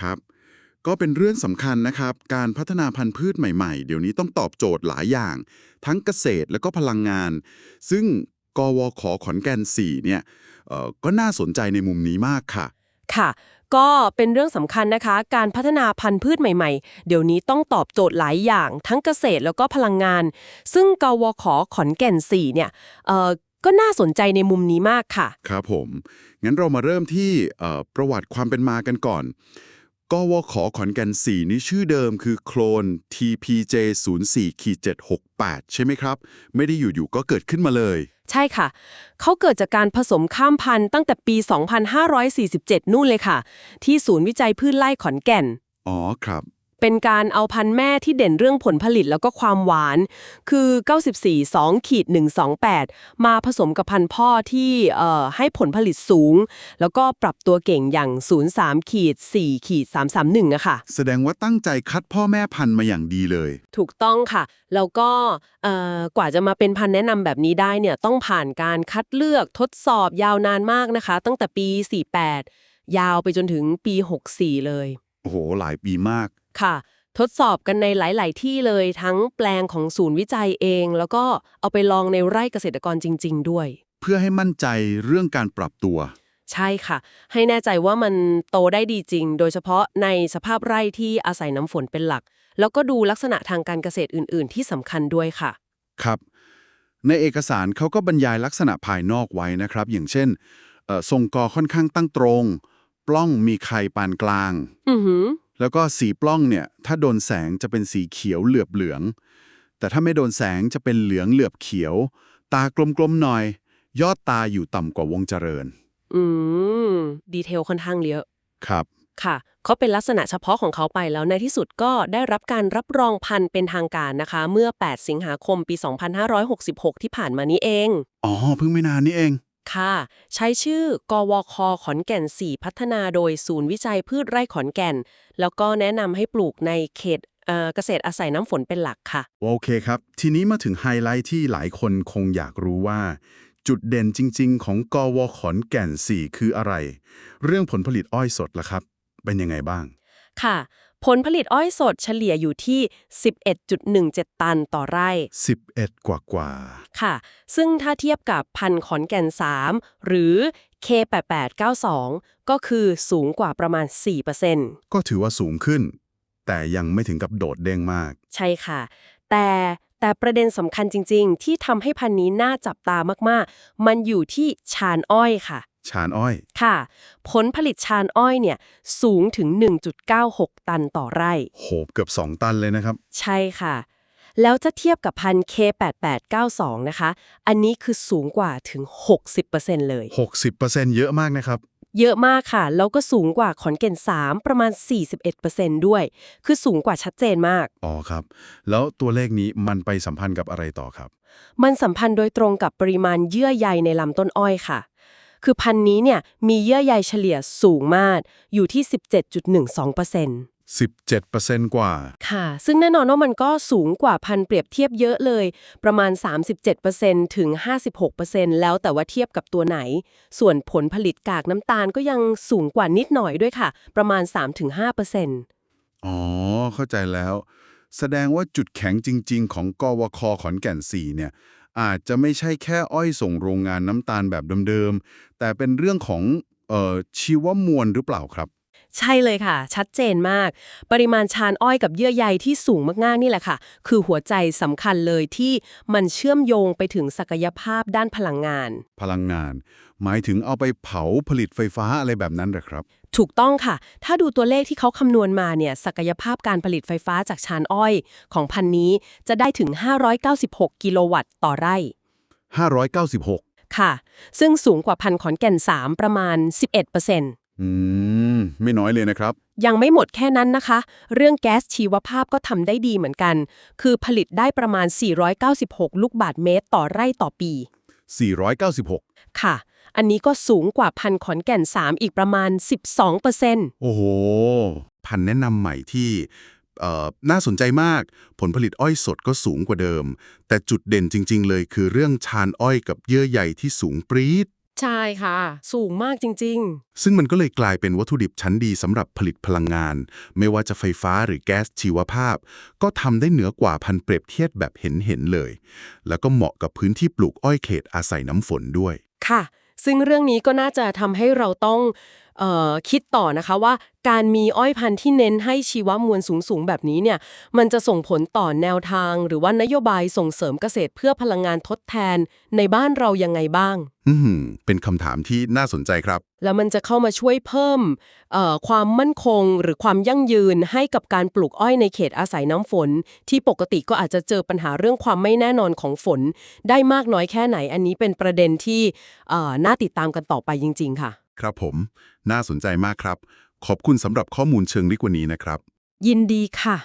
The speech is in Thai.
ครับ ก็เป็นเรื่องสำคัญนะครับ การพัฒนาพันธุ์พืชใหม่ๆ เดี๋ยวนี้ต้องตอบโจทย์หลายอย่าง ทั้งเกษตรและก็พลังงาน ซึ่งกวขขอนแก่น4เนี่ยเอ่อก็น่าสนใจในมุมนี้มากค่ะ ค่ะ ก็เป็นเรื่องสำคัญนะคะ การพัฒนาพันธุ์พืชใหม่ๆ เดี๋ยวนี้ต้องตอบโจทย์หลายอย่าง ทั้งเกษตรแล้วก็พลังงาน ซึ่งกวขขอนแก่น4เนี่ยเอ่อก็น่าสนใจในมุมนี้มากค่ะ ครับผม งั้นเรามาเริ่มที่เอ่อประวัติความเป็นมากันก่อน กวขขอนแก่น4นี่ชื่อเดิมคือโคลน TPJ 0 4 768 ใช่ไหมครับ ไม่ได้อยู่ๆก็เกิดขึ้นมาเลย ใช่ค่ะ เขาเกิดจากการผสมข้ามพันธุ์ตั้งแต่ปี 2547 นู่นเลยค่ะ ที่ศูนย์วิจัยพืชไร่ขอนแก่น อ๋อครับ เป็นการเอาพันธุ์แม่ที่เด่นเรื่องผลผลิตแล้วก็ความหวาน คือ 94 2ขีด128 มาผสมกับพันธุ์พ่อที่เอ่อให้ผลผลิตสูง แล้วก็ปรับตัวเก่งอย่าง 03ขีด4ขีด331อะค่ะแสดงว่าตั้งใจคัดพ่อแม่พันธุ์มาอย่างดีเลย ถูกต้องค่ะ แล้วก็เอ่อกว่าจะมาเป็นพันธุ์แนะนำแบบนี้ได้เนี่ยต้องผ่านการคัดเลือกทดสอบยาวนานมากนะคะ ตั้งแต่ปี 48 ยาวไปจนถึงปี 64 เลย โอ้โหหลายปีมาก ค่ะ ทดสอบกันในหลาย ๆ ที่เลยทั้งแปลงของศูนย์วิจัยเอง แล้วก็เอาไปลองในไร่เกษตรกรจริง ๆ ด้วย เพื่อให้มั่นใจเรื่องการปรับตัว ใช่ค่ะ ให้แน่ใจว่ามันโตได้ดีจริง โดยเฉพาะในสภาพไร่ที่อาศัยน้ำฝนเป็นหลัก แล้วก็ดูลักษณะทางการเกษตรอื่น ๆ ที่สำคัญด้วยค่ะ ครับ ในเอกสารเขาก็บรรยายลักษณะภายนอกไว้นะครับ อย่างเช่นเอ่อทรงกอค่อนข้างตั้งตรง ปล้องมีไข่ปานกลาง อือหือ แล้วก็สีปล้องเนี่ย ถ้าโดนแสงจะเป็นสีเขียวเหลือบเหลือง แต่ถ้าไม่โดนแสงจะเป็นเหลืองเหลือบเขียว ตากลมๆหน่อย ยอดตาอยู่ต่ำกว่าวงเจริญ อืม ดีเทลค่อนข้างเยอะ ครับ ค่ะ เขาเป็นลักษณะเฉพาะของเขาไปแล้วในที่สุดก็ได้รับการรับรองพันธุ์เป็นทางการนะคะ เมื่อ 8 สิงหาคมปี 2566 ที่ผ่านมานี้เอง อ๋อ เพิ่งไม่นานนี่เอง ค่ะ ใช้ชื่อกวคขอนแก่น 4 พัฒนาโดยศูนย์วิจัยพืชไร่ขอนแก่น แล้วก็แนะนำให้ปลูกในเขตเอ่อเกษตรอาศัยน้ำฝนเป็นหลักค่ะ โอเคครับ ทีนี้มาถึงไฮไลท์ที่หลายคนคงอยากรู้ว่า จุดเด่นจริง ๆ ของกวขอนแก่น 4 คืออะไร เรื่องผลผลิตอ้อยสดล่ะครับ เป็นยังไงบ้าง ค่ะ ผลผลิตอ้อยสดเฉลี่ยอยู่ที่ 11.17 ตันต่อไร่ 11 กว่ากว่าค่ะ ซึ่งถ้าเทียบกับพันธุ์ขอนแก่น 3 หรือ K8892 ก็คือสูงกว่าประมาณ 4%ก็ถือว่าสูงขึ้น แต่ยังไม่ถึงกับโดดเด้งมาก ใช่ค่ะ แต่แต่ประเด็นสำคัญจริง ๆ ที่ทำให้พันธุ์นี้น่าจับตามากๆ มันอยู่ที่ชานอ้อยค่ะ ชานอ้อย ค่ะ ผลผลิตชานอ้อยเนี่ยสูงถึง 1.96 ตันต่อไร่ โหบเกือบ 2 ตันเลยนะครับ ใช่ค่ะ แล้วจะเทียบกับพันธุ์ K8892 นะคะ อันนี้คือสูงกว่าถึง 60%เลย 60%เยอะมากนะครับ เยอะมากค่ะ แล้วก็สูงกว่าขอนแก่น 3 ประมาณ 41%ด้วย คือสูงกว่าชัดเจนมาก อ๋อครับ แล้วตัวเลขนี้มันไปสัมพันธ์กับอะไรต่อครับ มันสัมพันธ์โดยตรงกับปริมาณเยื่อใยในลำต้นอ้อยค่ะ คือพันธุ์นี้เนี่ยมีเยื่อใยเฉลี่ยสูงมาก อยู่ที่ 17.12% 17%กว่า ค่ะ ซึ่งแน่นอนว่ามันก็สูงกว่าพันธุ์เปรียบเทียบเยอะเลย ประมาณ 37%ถึง 56%แล้วแต่ว่าเทียบกับตัวไหน ส่วนผลผลิตกากน้ำตาลก็ยังสูงกว่านิดหน่อยด้วยค่ะ ประมาณ 3-5%อ๋อ เข้าใจแล้ว แสดงว่าจุดแข็งจริง ๆ ของกวคขอนแก่น 4 เนี่ย อาจจะไม่ใช่แค่อ้อยส่งโรงงานน้ำตาลแบบเดิมๆ แต่เป็นเรื่องของเอ่อชีวมวลหรือเปล่าครับ ใช่เลยค่ะ ชัดเจนมาก ปริมาณชานอ้อยกับเยื่อใยที่สูงมากๆนี่แหละค่ะ คือหัวใจสำคัญเลยที่มันเชื่อมโยงไปถึงศักยภาพด้านพลังงาน พลังงาน หมายถึงเอาไปเผาผลิตไฟฟ้าอะไรแบบนั้นเหรอครับ ถูกต้องค่ะ ถ้าดูตัวเลขที่เขาคำนวณมาเนี่ยศักยภาพการผลิตไฟฟ้าจากชานอ้อย ของพันนี้จะได้ถึง 596 กิโลวัตต์ต่อไร่ 596 ค่ะ ซึ่งสูงกว่าพันขอนแก่น 3 ประมาณ 11% อืม ไม่น้อยเลยนะครับ ยังไม่หมดแค่นั้นนะคะ เรื่องแก๊สชีวภาพก็ทำได้ดีเหมือนกัน คือผลิตได้ประมาณ 496 ลูกบาทเมตรต่อไร่ต่อปี 496 ค่ะ อันนี้ก็สูงกว่าพันขอนแก่น 3 อีกประมาณ 12%โอ้โห พันธุ์แนะนำใหม่ที่เอ่อน่าสนใจมาก ผลผลิตอ้อยสดก็สูงกว่าเดิม แต่จุดเด่นจริง ๆ เลยคือเรื่องชานอ้อยกับเยื่อใยที่สูงปรี๊ด ใช่ค่ะ สูงมากจริงซึ่งมันก็เลยกลายเป็นวัตถุดิบชั้นดีสำหรับผลิตพลังงาน ไม่ว่าจะไฟฟ้าหรือแก๊สชีวภาพ ก็ทำได้เหนือกว่าพันเปรียบเทียบแบบเห็นๆเลย แล้วก็เหมาะกับพื้นที่ปลูกอ้อยเขตอาศัยน้ำฝนด้วยๆค่ะ ซึ่งเรื่องนี้ก็น่าจะทำให้เราต้องเออคิดต่อนะคะว่าการมีอ้อยพันธุ์ที่เน้นให้ชีวมวลสูง ๆ แบบนี้เนี่ย มันจะส่งผลต่อแนวทาง หรือว่านโยบายส่งเสริมเกษตรเพื่อพลังงานทดแทนในบ้านเรายังไงบ้าง อืมเป็นคำถามที่น่าสนใจครับ แล้วมันจะเข้ามาช่วยเพิ่มความมั่นคงหรือความยั่งยืนให้กับการปลูกอ้อยในเขตอาศัยน้ำฝน ที่ปกติก็อาจจะเจอปัญหาเรื่องความไม่แน่นอนของฝน ได้มากน้อยแค่ไหน อันนี้เป็นประเด็นที่น่าติดตามกันต่อไปจริง ๆ ค่ะ ครับผม น่าสนใจมากครับ ขอบคุณสำหรับข้อมูลเชิงลึกวันนี้นะครับ ยินดีค่ะ